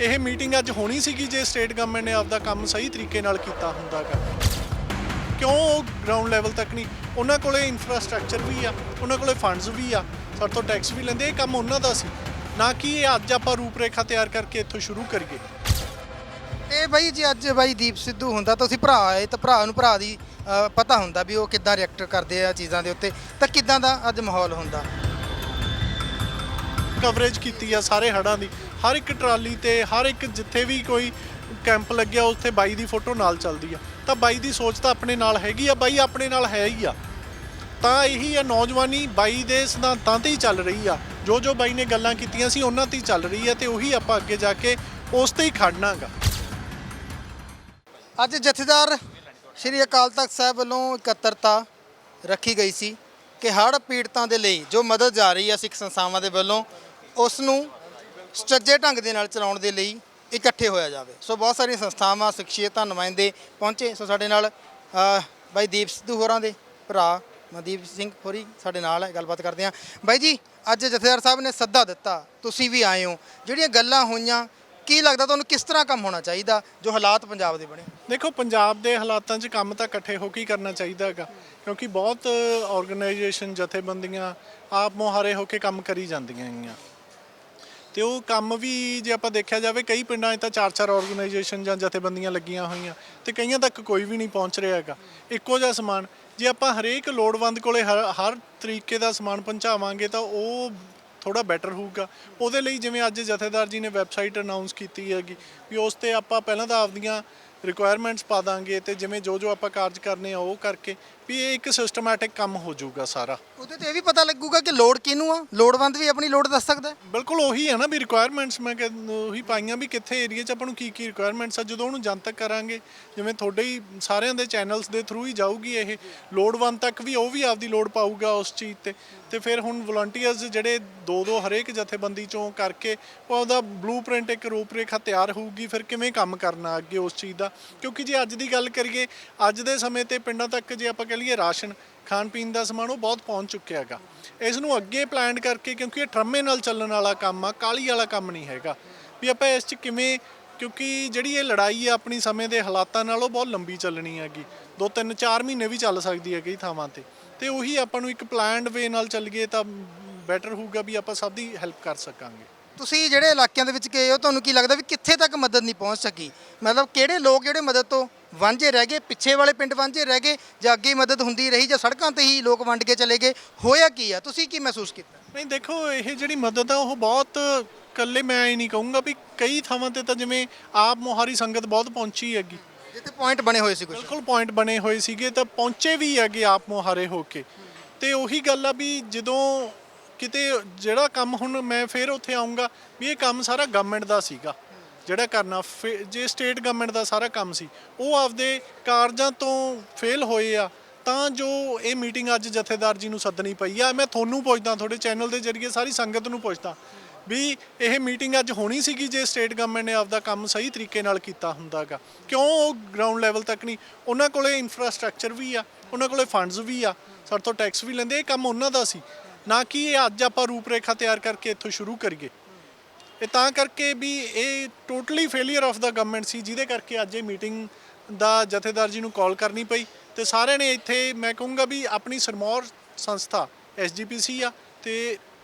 ਇਹ ਮੀਟਿੰਗ ਅੱਜ ਹੋਣੀ ਸੀਗੀ ਜੇ ਸਟੇਟ ਗਵਰਨਮੈਂਟ ਨੇ ਆਪਦਾ ਕੰਮ ਸਹੀ ਤਰੀਕੇ ਨਾਲ ਕੀਤਾ ਹੁੰਦਾਗਾ। ਕਿਉਂ ਉਹ ਗਰਾਊਂਡ ਲੈਵਲ ਤੱਕ ਨਹੀਂ? ਉਹਨਾਂ ਕੋਲੇ ਇਨਫਰਾਸਟ੍ਰਕਚਰ ਵੀ ਆ, ਉਹਨਾਂ ਕੋਲੇ ਫੰਡਸ ਵੀ ਆ, ਸਾਡੇ ਤੋਂ ਟੈਕਸ ਵੀ ਲੈਂਦੇ, ਇਹ ਕੰਮ ਉਹਨਾਂ ਦਾ ਸੀ। ਨਾ ਕਿ ਇਹ ਅੱਜ ਆਪਾਂ ਰੂਪਰੇਖਾ ਤਿਆਰ ਕਰਕੇ ਇੱਥੋਂ ਸ਼ੁਰੂ ਕਰੀਏ। ਇਹ ਬਾਈ ਜੀ ਅੱਜ ਬਾਈ ਦੀਪ ਸਿੱਧੂ ਹੁੰਦਾ ਤਾਂ ਤੁਸੀਂ ਭਰਾ ਆਏ ਤਾਂ ਭਰਾ ਨੂੰ ਭਰਾ ਦੀ ਪਤਾ ਹੁੰਦਾ ਵੀ ਉਹ ਕਿੱਦਾਂ ਰਿਐਕਟ ਕਰਦੇ ਆ ਚੀਜ਼ਾਂ ਦੇ ਉੱਤੇ, ਤਾਂ ਕਿੱਦਾਂ ਦਾ ਅੱਜ ਮਾਹੌਲ ਹੁੰਦਾ? ਕਵਰੇਜ ਕੀਤੀ ਆ ਸਾਰੇ ਹੜਾਂ ਦੀ। ਹਰ ਇੱਕ ਟਰਾਲੀ ਤੇ, ਹਰ ਇੱਕ ਜਿੱਥੇ ਵੀ ਕੋਈ ਕੈਂਪ ਲੱਗਿਆ, ਉੱਥੇ ਬਾਈ ਦੀ ਫੋਟੋ ਨਾਲ ਚੱਲਦੀ ਆ। ਤਾਂ ਬਾਈ ਦੀ ਸੋਚ ਤਾਂ ਆਪਣੇ ਨਾਲ ਹੈਗੀ ਆ, ਬਾਈ ਆਪਣੇ ਨਾਲ ਹੈ ਹੀ ਆ। ਤਾਂ ਇਹੀ ਆ ਨੌਜਵਾਨੀ, ਬਾਈ ਦੇ ਸਿਧਾਂਤਾਂ ਤੇ ਹੀ ਚੱਲ ਰਹੀ ਆ। ਜੋ ਜੋ ਬਾਈ ਨੇ ਗੱਲਾਂ ਕੀਤੀਆਂ ਸੀ, ਉਹਨਾਂ ਤੇ ਹੀ ਚੱਲ ਰਹੀ ਆ ਤੇ ਉਹੀ ਆਪਾਂ ਅੱਗੇ ਜਾ ਕੇ ਉਸ ਤੇ ਹੀ ਖੜਨਾਗਾ। ਅੱਜ ਜਥੇਦਾਰ ਸ਼੍ਰੀ ਅਕਾਲ ਤਖਤ ਸਾਹਿਬ ਵੱਲੋਂ ਇਕੱਤਰਤਾ ਰੱਖੀ ਗਈ ਸੀ ਕਿ ਹੜ੍ਹ ਪੀੜਤਾਂ ਦੇ ਲਈ ਜੋ ਮਦਦ ਜਾ ਰਹੀ ਹੈ ਸਿੱਖ ਸੰਸਥਾਵਾਂ ਦੇ ਵੱਲੋਂ ਉਸ ਨੂੰ ਸੁਚੱਜੇ ਢੰਗ ਦੇ ਨਾਲ ਚਲਾਉਣ ਦੇ ਲਈ ਇਕੱਠੇ ਹੋਇਆ ਜਾਵੇ। ਸੋ ਬਹੁਤ ਸਾਰੀਆਂ ਸੰਸਥਾਵਾਂ, ਸ਼ਖਸੀਅਤਾਂ, ਨੁਮਾਇੰਦੇ ਪਹੁੰਚੇ। ਸੋ ਸਾਡੇ ਨਾਲ ਬਾਈ ਦੀਪ ਸਿੱਧੂ ਹੋਰਾਂ ਦੇ ਭਰਾ, ਮਨਦੀਪ ਸਿੰਘ ਹੋਰੀ ਸਾਡੇ ਨਾਲ ਹੈ, ਗੱਲਬਾਤ ਕਰਦੇ ਹਾਂ। ਬਾਈ ਜੀ, ਅੱਜ ਜਥੇਦਾਰ ਸਾਹਿਬ ਨੇ ਸੱਦਾ ਦਿੱਤਾ, ਤੁਸੀਂ ਵੀ ਆਏ ਹੋ। ਜਿਹੜੀਆਂ ਗੱਲਾਂ ਹੋਈਆਂ, ਕੀ ਲੱਗਦਾ ਤੁਹਾਨੂੰ ਕਿਸ ਤਰ੍ਹਾਂ ਕੰਮ ਹੋਣਾ ਚਾਹੀਦਾ, ਜੋ ਹਾਲਾਤ ਪੰਜਾਬ ਦੇ ਬਣੇ? ਦੇਖੋ, ਪੰਜਾਬ ਦੇ ਹਾਲਾਤਾਂ 'ਚ ਕੰਮ ਤਾਂ ਇਕੱਠੇ ਹੋ ਕੇ ਹੀ ਕਰਨਾ ਚਾਹੀਦਾ ਹੈਗਾ, ਕਿਉਂਕਿ ਬਹੁਤ ਆਰਗੇਨਾਈਜੇਸ਼ਨ ਜਥੇਬੰਦੀਆਂ ਆਪ ਮੁਹਾਰੇ ਹੋ ਕੇ ਕੰਮ ਕਰੀ ਜਾਂਦੀਆਂ ਹੈਗੀਆਂ। ਤੇ ਉਹ ਕੰਮ ਵੀ ਜੇ ਆਪਾਂ ਦੇਖਿਆ ਜਾਵੇ, ਕਈ ਪਿੰਡਾਂ 'ਚ ਤਾਂ ਚਾਰ ਚਾਰ ਆਰਗੇਨਾਈਜੇਸ਼ਨ ਜਾਂ ਜਥੇਬੰਦੀਆਂ ਲੱਗੀਆਂ ਹੋਈਆਂ ਤੇ ਕਈਆਂ ਤੱਕ ਕੋਈ ਵੀ ਨਹੀਂ ਪਹੁੰਚ ਰਿਹਾ ਹੈਗਾ। ਇੱਕੋ ਜਿਹਾ ਸਮਾਨ, ਜੇ ਆਪਾਂ ਹਰੇਕ ਲੋੜਵੰਦ ਕੋਲੇ ਹਰ ਹਰ ਤਰੀਕੇ ਦਾ ਸਮਾਨ ਪਹੁੰਚਾਵਾਂਗੇ ਤਾਂ ਉਹ ਥੋੜਾ ਬੈਟਰ ਹੋਊਗਾ। ਉਹਦੇ ਲਈ ਜਿਵੇਂ ਅੱਜ ਜਥੇਦਾਰ ਜੀ ਨੇ ਵੈਬਸਾਈਟ ਅਨਾਉਂਸ ਕੀਤੀ ਹੈਗੀ ਵੀ ਉਸ ਤੇ ਆਪਾਂ ਪਹਿਲਾਂ ਤਾਂ ਆਪਦੀਆਂ ਰਿਕੁਆਇਰਮੈਂਟਸ ਪਾ ਦਾਂਗੇ ਤੇ ਜਿਵੇਂ ਜੋ ਜੋ ਆਪਾਂ ਕਾਰਜ ਕਰਨੇ ਆ ਉਹ ਕਰਕੇ ਵੀ ਇਹ ਇੱਕ ਸਿਸਟਮੈਟਿਕ ਕੰਮ ਹੋ ਜਾਊਗਾ ਸਾਰਾ। ਉਹਦੇ ਤੇ ਇਹ ਵੀ ਪਤਾ ਲੱਗੂਗਾ ਕਿ ਲੋੜ ਕਿਹਨੂੰ ਆ? ਲੋੜਵੰਦ ਵੀ ਆਪਣੀ ਲੋੜ ਦੱਸ ਸਕਦਾ ਹੈ? ਬਿਲਕੁਲ ਉਹੀ ਹੈ ਨਾ ਵੀ ਰਿਕੁਆਇਰਮੈਂਟਸ ਮੈਂ ਕਹਿ- ਉਹੀ ਪਾਈਆਂ ਵੀ ਕਿੱਥੇ ਏਰੀਆ 'ਚ ਆਪਾਂ ਨੂੰ ਕੀ ਕੀ ਰਿਕੁਆਇਰਮੈਂਟਸ ਆ ਜਦੋਂ ਉਹਨੂੰ ਜਨਤਕ ਕਰਾਂਗੇ ਜਿਵੇਂ ਤੁਹਾਡੇ ਹੀ ਸਾਰਿਆਂ ਦੇ ਚੈਨਲਸ ਦੇ ਥਰੂ ਹੀ ਜਾਊਗੀ ਇਹ ਲੋੜਵੰਦ ਤੱਕ ਵੀ ਉਹ ਵੀ ਆਪਦੀ ਲੋੜ ਪਾਊਗਾ ਉਸ ਚੀਜ਼ ਤੇ। ਤੇ ਫਿਰ ਹੁਣ ਵਲੰਟੀਅਰਸ ਜਿਹੜੇ ਦੋ ਦੋ ਹਰੇਕ ਜਥੇਬੰਦੀ ਚੋਂ ਕਰਕੇ ਉਹ ਉਹਦਾ ਬਲੂਪ੍ਰਿੰਟ ਇੱਕ ਰੂਪਰੇਖਾ ਤਿਆਰ ਹੋਊਗੀ ਫਿਰ ਕਿਵੇਂ ਕੰਮ ਕਰਨਾ ਅੱਗੇ ਉਸ ਚੀਜ਼ ਦਾ? ਕਿਉਂਕਿ ਜੇ ਅੱਜ ਦੀ ਗੱਲ ਕਰੀਏ ਅੱਜ ਦੇ ਸਮੇਂ ਤੇ ਪਿੰਡਾਂ ਤੱਕ ਜੇ ਆਪਾਂ ਕਹ ਲਈਏ ਰਾਸ਼ਨ ਖਾਣ ਪੀਣ ਦਾ ਸਮਾਨ ਉਹ ਬਹੁਤ ਪਹੁੰਚ ਚੁੱਕਿਆ ਹੈਗਾ। ਇਸ ਨੂੰ ਅੱਗੇ ਪਲਾਨ ਕਰਕੇ ਕਿਉਂਕਿ ਇਹ ਟਰਮੇ ਨਾਲ ਚੱਲਣ ਵਾਲਾ ਕੰਮ ਆ ਕਾਲੀ ਵਾਲਾ ਕੰਮ ਨਹੀਂ ਹੈਗਾ। ਵੀ ਆਪਾਂ ਇਸ 'ਚ ਕਿਵੇਂ, ਕਿਉਂਕਿ ਜਿਹੜੀ ਇਹ ਲੜਾਈ ਹੈ ਆਪਣੀ ਸਮੇਂ ਦੇ ਹਾਲਾਤਾਂ ਨਾਲ ਉਹ ਬਹੁਤ ਲੰਬੀ ਚੱਲਣੀ ਹੈਗੀ। ਦੋ ਤਿੰਨ ਚਾਰ ਮਹੀਨੇ ਵੀ ਚੱਲ ਸਕਦੀ ਹੈ ਕਈ ਥਾਵਾਂ ਤੇ। ਤੇ ਉਹੀ ਆਪਾਂ ਨੂੰ ਇੱਕ ਪਲਾਨਡ ਵੇ ਨਾਲ ਚੱਲੀਏ ਤਾਂ ਬੈਟਰ ਹੋਊਗਾ ਵੀ ਆਪਾਂ ਸਭ ਦੀ ਹੈਲਪ ਕਰ ਸਕਾਂਗੇ। ਤੁਸੀਂ ਜਿਹੜੇ ਇਲਾਕਿਆਂ ਦੇ ਵਿੱਚ ਗਏ ਹੋ, ਤੁਹਾਨੂੰ ਕੀ ਲੱਗਦਾ ਵੀ ਕਿੱਥੇ ਤੱਕ ਮਦਦ ਨਹੀਂ ਪਹੁੰਚ ਸਕੀ? ਮਤਲਬ ਕਿਹੜੇ ਲੋਕ ਜਿਹੜੇ ਮਦਦ ਤੋਂ ਵਾਂਝੇ ਰਹਿ ਗਏ ਪਿੱਛੇ ਵਾਲੇ ਪਿੰਡ ਵਾਂਝੇ ਰਹਿ ਗਏ ਜਾਂ ਅੱਗੇ ਹੀ ਮਦਦ ਹੁੰਦੀ ਰਹੀ ਜਾਂ ਸੜਕਾਂ ਤੇ ਹੀ ਲੋਕ ਵੰਡ ਕੇ ਚਲੇ ਗਏ ਹੋਇਆ ਕੀ ਆ? ਤੁਸੀਂ ਕੀ ਮਹਿਸੂਸ ਕੀਤਾ? ਨਹੀਂ ਦੇਖੋ ਇਹ ਜਿਹੜੀ ਮਦਦ ਆ ਉਹ ਬਹੁਤ ਇਕੱਲੇ ਮੈਂ ਇਹ ਨਹੀਂ ਕਹੂੰਗਾ ਵੀ ਕਈ ਥਾਵਾਂ ਤੇ ਤਾਂ ਜਿਵੇਂ ਆਪ ਮੁਹਾਰੀ ਸੰਗਤ ਬਹੁਤ ਪਹੁੰਚੀ ਹੈਗੀ। ਜਿੱਥੇ ਪੁਆਇੰਟ ਬਣੇ ਹੋਏ ਸੀ ਕੁਝ ਬਿਲਕੁਲ ਪੁਆਇੰਟ ਬਣੇ ਹੋਏ ਸੀਗੇ ਤਾਂ ਪਹੁੰਚੇ ਵੀ ਹੈਗੇ ਆਪ ਮੁਹਾਰੇ ਹੋ ਕੇ। ਤੇ ਉਹੀ ਗੱਲ ਆ ਵੀ ਜਦੋਂ ਕਿਤੇ ਜਿਹੜਾ ਕੰਮ ਹੁਣ ਮੈਂ ਫੇਰ ਉੱਥੇ ਆਉਂਗਾ ਵੀ ਇਹ ਕੰਮ ਸਾਰਾ ਗਵਰਨਮੈਂਟ ਦਾ ਸੀਗਾ। ਜਿਹੜਾ ਕਰਨਾ, ਫੇ- ਜੇ ਸਟੇਟ ਗਵਰਨਮੈਂਟ ਦਾ ਸਾਰਾ ਕੰਮ ਸੀ, ਉਹ ਆਪਦੇ ਕਾਰਜਾਂ ਤੋਂ ਫੇਲ ਹੋਏ ਆ, ਤਾਂ ਜੋ ਇਹ ਮੀਟਿੰਗ ਅੱਜ ਜਥੇਦਾਰ ਜੀ ਨੂੰ ਸੱਦਣੀ ਪਈ ਆ। ਮੈਂ ਤੁਹਾਨੂੰ ਪੁੱਛਦਾ, ਤੁਹਾਡੇ ਚੈਨਲ ਦੇ ਜ਼ਰੀਏ ਸਾਰੀ ਸੰਗਤ ਨੂੰ ਪੁੱਛਦਾ ਵੀ ਇਹ ਮੀਟਿੰਗ ਅੱਜ ਹੋਣੀ ਸੀਗੀ ਜੇ ਸਟੇਟ ਗਵਰਨਮੈਂਟ ਨੇ ਆਪਦਾ ਕੰਮ ਸਹੀ ਤਰੀਕੇ ਨਾਲ ਕੀਤਾ ਹੁੰਦਾਗਾ? ਕਿਉਂ ਉਹ ਗਰਾਊਂਡ ਲੈਵਲ ਤੱਕ ਨਹੀਂ? ਉਹਨਾਂ ਕੋਲੇ ਇਨਫਰਾਸਟ੍ਰਕਚਰ ਵੀ ਆ, ਉਹਨਾਂ ਕੋਲੇ ਫੰਡਸ ਵੀ ਆ, ਸਾਡੇ ਤੋਂ ਟੈਕਸ ਵੀ ਲੈਂਦੇ, ਇਹ ਕੰਮ ਉਹਨਾਂ ਦਾ ਸੀ। ਨਾ ਕਿ ਇਹ ਅੱਜ ਆਪਾਂ ਰੂਪਰੇਖਾ ਤਿਆਰ ਕਰਕੇ ਇੱਥੋਂ ਸ਼ੁਰੂ ਕਰੀਏ। ਇਹ ਤਾਂ ਕਰਕੇ ਵੀ ਇਹ totally failure of the government ਸੀ, ਜਿਹਦੇ ਕਰਕੇ ਅੱਜ ਇਹ ਮੀਟਿੰਗ ਦਾ ਜਥੇਦਾਰ ਜੀ ਨੂੰ ਕਾਲ ਕਰਨੀ ਪਈ ਤੇ ਸਾਰਿਆਂ ਨੇ ਇੱਥੇ ਮੈਂ ਕਹੂੰਗਾ ਵੀ ਆਪਣੀ ਸਰਮੌਰ ਸੰਸਥਾ ਐਸਜੀਪੀਸੀ ਆ ਤੇ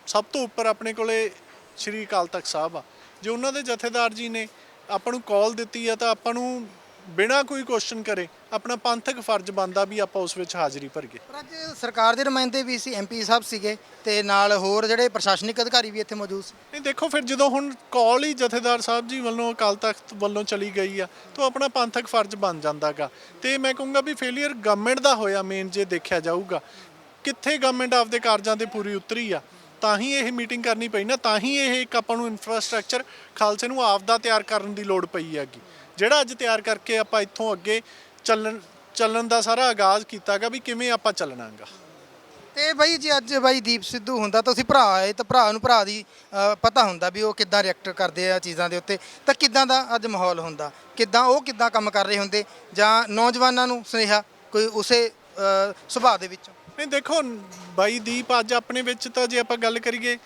ਸਭ ਤੋਂ ਉੱਪਰ ਆਪਣੇ ਕੋਲੇ ਸ਼੍ਰੀ ਅਕਾਲ ਤਖਤ ਸਾਹਿਬ ਆ। ਜੇ ਉਹਨਾਂ ਦੇ ਜਥੇਦਾਰ ਜੀ ਨੇ ਆਪਾਂ ਨੂੰ ਕਾਲ ਦਿੱਤੀ ਆ ਤਾਂ ਆਪਾਂ ਨੂੰ ਬਿਨਾਂ ਕੋਈ ਕੁਐਸਚਨ ਕਰੇ ਆਪਣਾ ਪੰਥਕ ਫਰਜ਼ ਬਣਦਾ ਵੀ ਆਪਾਂ ਉਸ ਵਿੱਚ ਹਾਜ਼ਰੀ ਭਰੀਏ। ਪਰ ਅੱਜ ਸਰਕਾਰ ਦੇ ਨੁਮਾਇੰਦੇ ਵੀ ਸੀ ਐਮਪੀ ਸਾਹਿਬ ਸੀਗੇ ਤੇ ਨਾਲ ਹੋਰ ਜਿਹੜੇ ਪ੍ਰਸ਼ਾਸਨਿਕ ਅਧਿਕਾਰੀ ਵੀ ਇੱਥੇ ਮੌਜੂਦ ਸੀ। ਨਹੀਂ ਦੇਖੋ ਫਿਰ ਜਦੋਂ ਹੁਣ ਕਾਲ ਹੀ ਜਥੇਦਾਰ ਸਾਹਿਬ ਜੀ ਵੱਲੋਂ ਅਕਾਲ ਤਖਤ ਵੱਲੋਂ ਚਲੀ ਗਈ ਆ ਤਾਂ ਆਪਣਾ ਪੰਥਕ ਫਰਜ਼ ਬਣ ਜਾਂਦਾਗਾ। ਤੇ ਮੈਂ ਕਹੂੰਗਾ ਵੀ ਫੇਲਿਅਰ ਗਵਰਨਮੈਂਟ ਦਾ ਹੋਇਆ ਮੇਨ ਜੇ ਦੇਖਿਆ ਜਾਊਗਾ। ਕਿੱਥੇ ਗਵਰਨਮੈਂਟ ਆਪਦੇ ਕਾਰਜਾਂ ਤੇ ਪੂਰੀ ਉਤਰੀ ਆ ਤਾਂ ਹੀ ਇਹ ਮੀਟਿੰਗ ਕਰਨੀ ਪਈ ਨਾ ਤਾਂ ਹੀ ਇਹ ਇੱਕ ਆਪਾਂ ਨੂੰ ਇਨਫਰਾਸਟ੍ਰਕਚਰ ਖਾਲਸੇ ਨੂੰ ਆਪਦਾ ਤਿਆਰ ਕਰਨ ਦੀ ਲੋੜ ਪਈ ਹੈਗੀ। ਜਿਹੜਾ ਅੱਜ ਤਿਆਰ ਕਰਕੇ ਆਪਾਂ ਇੱਥੋਂ ਅੱਗੇ ਚੱਲਣ ਚੱਲਣ ਦਾ ਸਾਰਾ ਆਗਾਜ਼ ਕੀਤਾਗਾ ਵੀ ਕਿਵੇਂ ਆਪਾਂ ਚੱਲਣਾਗਾ। ਤੇ ਬਾਈ ਜੀ ਅੱਜ ਬਾਈ ਦੀਪ ਸਿੱਧੂ ਹੁੰਦਾ ਤਾਂ ਤੁਸੀਂ ਭਰਾ ਆਏ ਤਾਂ ਭਰਾ ਨੂੰ ਭਰਾ ਦੀ ਅ, ਪਤਾ ਹੁੰਦਾ ਵੀ ਉਹ ਕਿੱਦਾਂ ਰਿਐਕਟ ਕਰਦੇ ਆ ਚੀਜ਼ਾਂ ਦੇ ਉੱਤੇ। ਤਾਂ ਕਿੱਦਾਂ ਦਾ ਅੱਜ ਮਾਹੌਲ ਹੁੰਦਾ? ਕਿੱਦਾਂ ਉਹ ਕਿੱਦਾਂ ਕੰਮ ਕਰ ਰਹੇ ਹੁੰਦੇ? ਜਾਂ ਨੌਜਵਾਨਾਂ ਨੂੰ ਸੁਨੇਹਾ ਕੋਈ ਉਸੇ ਅ, ਸੁਭਾਅ ਦੇ ਵਿੱਚੋਂ? ਨਹੀਂ ਦੇਖੋ ਬਾਈ ਦੀਪ ਅੱਜ ਆਪਣੇ ਵਿੱਚ ਤਾਂ ਜੇ ਆਪਾਂ ਗੱਲ ਕਰੀਏ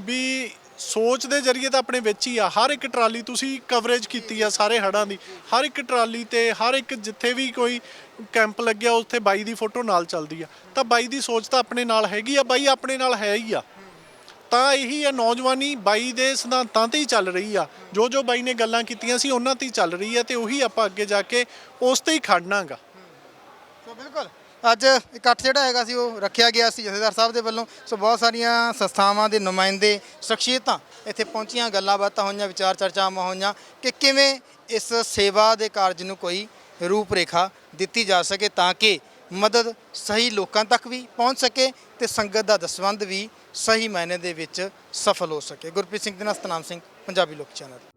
ਵੀ ਸੋਚ ਦੇ ਜ਼ਰੀਏ ਤਾਂ ਆਪਣੇ ਵਿੱਚ ਹੀ ਆ। ਹਰ ਇੱਕ ਟਰਾਲੀ ਤੁਸੀਂ ਕਵਰੇਜ ਕੀਤੀ ਆ ਸਾਰੇ ਹੜਾਂ ਦੀ। ਹਰ ਇੱਕ ਟਰਾਲੀ ਤੇ, ਹਰ ਇੱਕ ਜਿੱਥੇ ਵੀ ਕੋਈ ਕੈਂਪ ਲੱਗਿਆ, ਉੱਥੇ ਬਾਈ ਦੀ ਫੋਟੋ ਨਾਲ ਚੱਲਦੀ ਆ। ਤਾਂ ਬਾਈ ਦੀ ਸੋਚ ਤਾਂ ਆਪਣੇ ਨਾਲ ਹੈਗੀ ਆ, ਬਾਈ ਆਪਣੇ ਨਾਲ ਹੈ ਹੀ ਆ। ਤਾਂ ਇਹੀ ਆ ਨੌਜਵਾਨੀ, ਬਾਈ ਦੇ ਸਿਧਾਂਤਾਂ ਤੇ ਹੀ ਚੱਲ ਰਹੀ ਆ। ਜੋ ਜੋ ਬਾਈ ਨੇ ਗੱਲਾਂ ਕੀਤੀਆਂ ਸੀ, ਉਹਨਾਂ ਤੇ ਹੀ ਚੱਲ ਰਹੀ ਆ ਤੇ ਉਹੀ ਆਪਾਂ ਅੱਗੇ ਜਾ ਕੇ ਉਸ ਤੇ ਹੀ ਖੜਨਾਗਾ। ਸੋ ਬਿਲਕੁਲ। ਅੱਜ ਇਕੱਠ ਜਿਹੜਾ ਹੈਗਾ ਸੀ ਉਹ ਰੱਖਿਆ ਗਿਆ ਸੀ ਜਥੇਦਾਰ ਸਾਹਿਬ ਦੇ ਵੱਲੋਂ। ਸੋ ਬਹੁਤ ਸਾਰੀਆਂ ਸੰਸਥਾਵਾਂ ਦੇ ਨੁਮਾਇੰਦੇ ਸ਼ਖਸੀਅਤਾਂ ਇੱਥੇ ਪਹੁੰਚੀਆਂ, ਗੱਲਾਂ ਬਾਤਾਂ ਹੋਈਆਂ, ਵਿਚਾਰ ਚਰਚਾਵਾਂ ਹੋਈਆਂ ਕਿ ਕਿਵੇਂ ਇਸ ਸੇਵਾ ਦੇ ਕਾਰਜ ਨੂੰ ਕੋਈ ਰੂਪਰੇਖਾ ਦਿੱਤੀ ਜਾ ਸਕੇ ਤਾਂ ਕਿ ਮਦਦ ਸਹੀ ਲੋਕਾਂ ਤੱਕ ਵੀ ਪਹੁੰਚ ਸਕੇ ਤੇ ਸੰਗਤ ਦਾ ਦਸਵੰਧ ਵੀ ਸਹੀ ਮਾਇਨੇ ਦੇ ਵਿੱਚ ਸਫਲ ਹੋ ਸਕੇ। ਗੁਰਪ੍ਰੀਤ ਸਿੰਘ ਦੇ ਨਾਲ ਸਿੰਘ, ਪੰਜਾਬੀ ਲੋਕ ਚੈਨਲ।